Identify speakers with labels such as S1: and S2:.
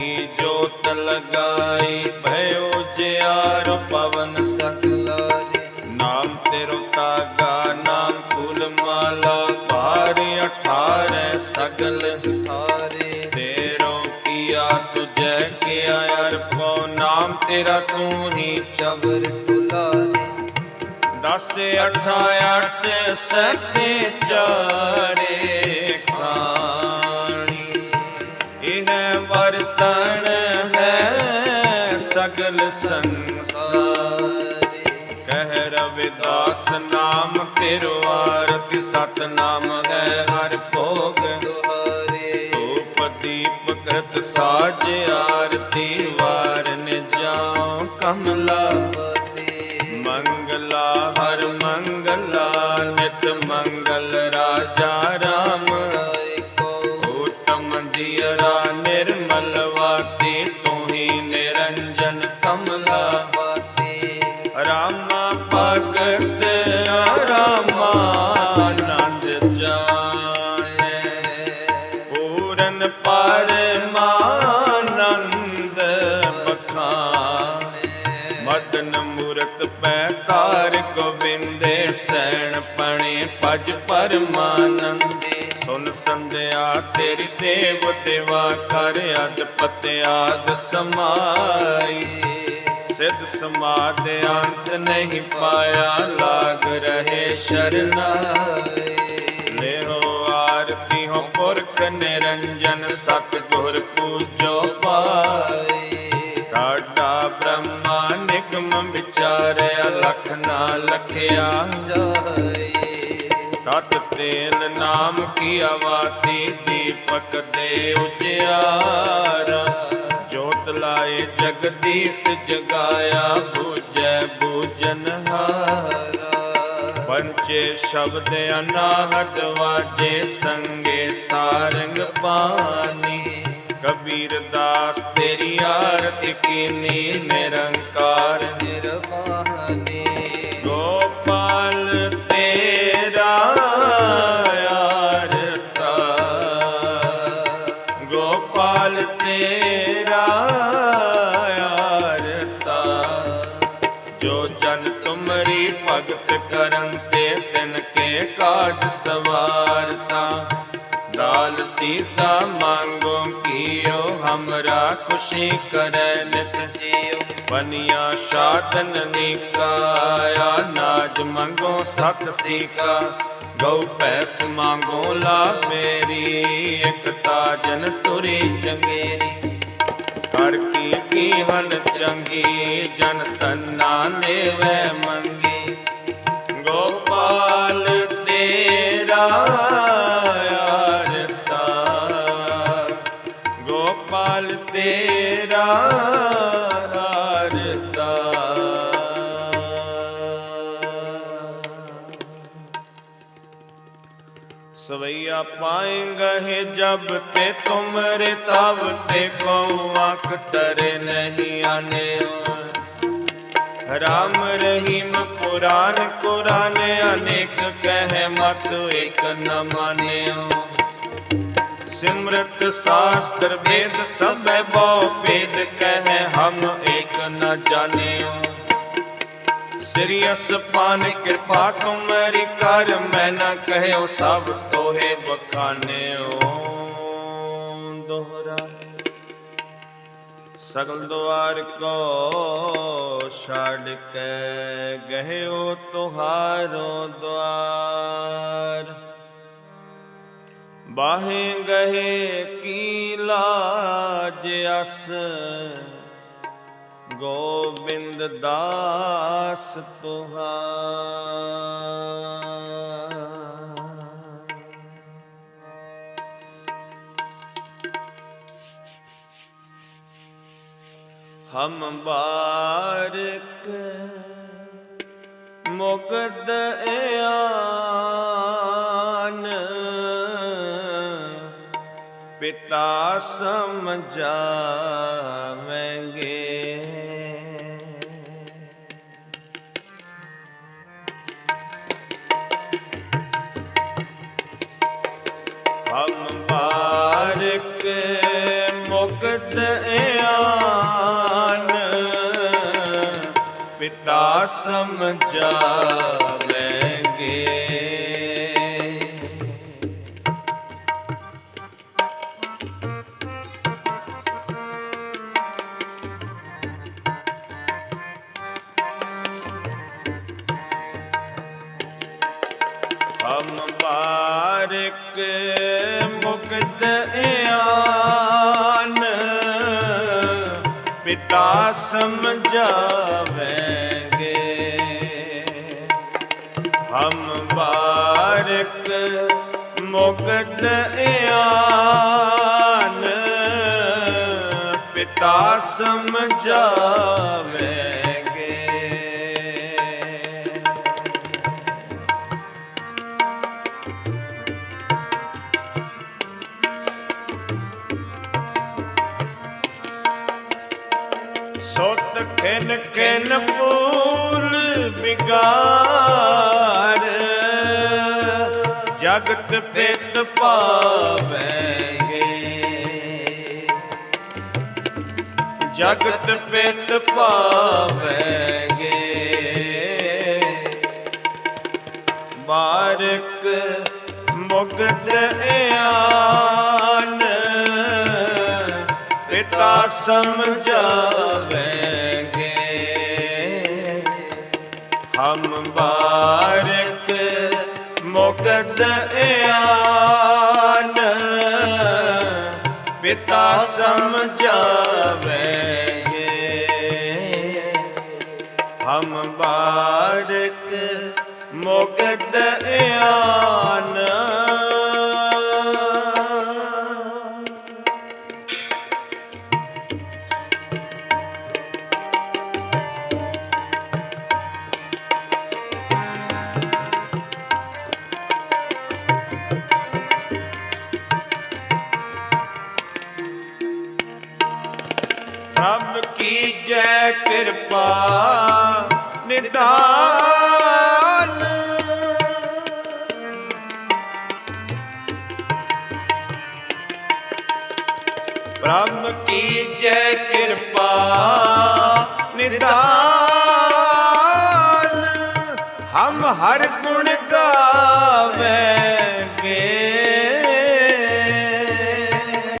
S1: ਜੋਤ ਲਗਾਈ ਭਇਓ ਜਿਆਰ ਪਵਨ
S2: ਸਕਲਾਰੇ
S1: ਨਾਮ ਤੇਰੋ ਤਾਗਾ ਨਾਮ ਫੁੱਲ ਮਾਲਾ, ਭਾਰ 18 ਸਗਲ
S2: ਜਥਾਰੇ।
S1: ਤੇਰੋ ਕੀਆ ਤੁਝੈ ਕੀਆ ਅਰਪੋ ਨਾਮ ਤੇਰਾ ਤੂੰ ਹੀ
S2: ਚਵਰ
S1: ਤੁਲਾਰੇ 10 18 8 7 4 ਇਹ ਵਰਤਨ ਹੈ ਸਗਲ ਸੰਸਾਰ। ਕਹਿ ਰਵਿਦਾਸ ਨਾਮ ਤੇਰੋ ਆਰਤੀ ਸਤ ਨਾਮ ਹੈ ਹਰ ਭੋਗ
S2: ਦੁਹਾਰੇ।
S1: ਧੂਪ ਦੀਪ ਕਰਤ ਸਾਜ ਆਰਤੀ ਵਾਰਨ ਜਾਉ ਕਮਲਾ ਮੰਗਲਾ ਹਰ ਮੰਗਲਾ, ਨਿਤ ਮੰਗਲ ਊਟਮ ਨਿਰਮਲ ਵਾਤੀ, ਤੂੰ ਹੀ ਨਿਰੰਜਨ ਕਮਲਾ
S2: ਬਾਤੇ
S1: ਰਾਮਾ ਭਗਤ ਰਾਮਾ ਆਨੰਦ ਜਾਣੈ। ਪੂਰਨ ਪਰਮਾਨੰਦ ਬਖਾਨੈ। ਮਦਨ ਮੂਰਤ ਪੈ ਤਾਰ ਗੋਬਿੰਦੇ ਸੈਣ ਪਣੇ, ਭਜ ਪਰਮਾਨੰਦੇ ਸੰਧਿਆ, ਤੇਰੀ ਦੇਵ ਦੇਵਾ ਕਰ ਅਦਪਤ ਆਦ ਸਮਾਈ। ਸਿੱਧ ਸਮਾਦ ਅੰਤ ਨਹੀਂ ਪਾਇਆ, ਲਾਗ ਰਹੇ ਸ਼ਰਨਾਏ ਲੇਹੋ ਆਰਤੀ ਹੋ ਪੁਰਖ ਨਿਰੰਜਨ, ਸਤ ਗੁਰ ਪੂਜੋ ਪਾਈ ਕਾਡਾ ਬ੍ਰਹਮਾ ਨਿਗਮ ਵਿਚਾਰਿਆ, ਲਖ ਨਾ ਲਖਿਆ
S2: ਜਾਏ
S1: ਤਤ ਤੇਲ ਨਾਮ ਕੀ ਆਵਾਤੀ ਦੀਪਕ ਦੇ ਉਜਿਆਰਾ ਜੋਤ ਲਾਏ ਜਗਦੀਸ਼ ਜਗਾਇਆ ਬੂਝੈ ਬੂਜਨ ਹਾਰਾ। ਪੰਚੇ ਸ਼ਬਦ ਅਨਾਹਟ ਵਾਜੇ ਸੰਗੇ ਸਾਰੰਗ ਪਾਨੀ ਕਬੀਰ ਦਾਸ ਤੇਰੀ ਆਰਤੀ ਕੀਨੀ ਨਿਰੰਕਾਰ
S2: ਨਿਰਵਾਹਨੇ
S1: ਭਗਤ ਕਰਨ ਤੇ ਤਿਨ ਕੇ ਕਾਜ ਸਵਾਰਤਾ ਦਾਲ ਸੀਤਾ ਮੰਗੋ ਕੀਓ, ਹਮਰਾ ਖੁਸ਼ੀ ਕਰੈ ਨਿਤ ਜੀਉ ਬਨੀਆ ਸਾਧਨ ਨਿਕਾਇਆ, ਨਾਜ ਮੰਗੋ ਸਤ ਸੀਕਾ। ਗਉ ਪੈਸ ਮੰਗੋ ਲਾ ਮੇਰੀ, ਇਕ ਤਾਜਨ ਤੁਰੀ ਚੰਗੇਰੀ। ਕਰ ਕੀ ਕੀ ਹਨ ਚੰਗੀ, ਜਨ ਤੰਨਾ ਦੇਵੈ ਸਵਈਆ ਪਾਏਂਗੇ ਜਬ ਤੇ ਤੁਮਰੇ ਤਬ ਤੇ ਕੋ ਆਖ ਟਰੇ ਨਹੀਂ ਆਨੇ ਰਾਮ ਰਹੀਮ ਪੁਰਾਨ ਕੁਰਾਨ ਅਨੇਕ ਕਹਿ ਮਤ ਇਕ ਨ ਮਾਨਿਓ। ਸਿਮਰਤ ਸਾਸਤਰ ਵੇਦ ਸਭੈ ਬਹੁ ਭੇਦ ਕਹਿ ਹਮ ਏਕ ਨ ਜਾਣਿਓ। ਸ੍ਰੀ ਅਸਪਾਨ, ਕਿਰਪਾ ਤੁਮਰੀ ਕਰ, ਮੈਂ ਨ ਕਹਿਓ ਸਭ ਤੋਹੇ ਬਖਾਨਿਓ। ਦੋਹਰਾ, ਸਗਲ ਦੁਆਰ ਕੋ ਛੱਡ ਕੇ ਗਹਿਓ ਤੁਹਾਰੋ ਦੁਆਰ ਬਾਹੇ ਗਹੇ ਕੀ ਲਾਜ ਅਸ ਗੋਬਿੰਦ ਦਾਸ ਤੁਹਾਰ ਹਮ ਬਾਰਕ ਮੁਕਦ ਆਨ। ਪਿਤਾ ਸਮਝਾਵੇਂਗੇ। ਪਿਤਾ ਸਮਝਾਵੇਂਗੇ। ਹਮ ਬਾਰਕ ਮੁਕਤ ਆਨ ਪਿਤਾ ਸਮਝਾਵੇਂਗੇ। ਹਮ ਬਾਰਕ ਮੁਕਤ ਆਨ ਪਿਤਾ ਸਮਝਾਵੇਂਗੇ। ਸੁਤ ਖਿਨ ਖਿਨ ਪੂਲ ਵਿਗਾਰ। ਜਗਤ ਪਿਤ ਪਾਵੇਂਗੇ। ਜਗਤ ਪਿਤ ਪਾਵੇਂਗੇ। ਬਾਰਕ ਮੁਕਤ ਆਨ ਸਮਝਾਵੇਂਗੇ। ਹਮ ਬਾਰਕ ਮੁਕਤ ਆਨ ਪਿਤਾ ਸਮਝਾਵੇਂਗੇ ਪ੍ਰਭ ਕੀ ਜੈ ਕਿਰਪਾ ਨਿਦਾਨ। ਪ੍ਰਭ ਕੀ ਜੈ ਕਿਰਪਾ ਨਿਦਾਨ। ਹਮ ਹਰ ਗੁਣ ਗਾਵੇ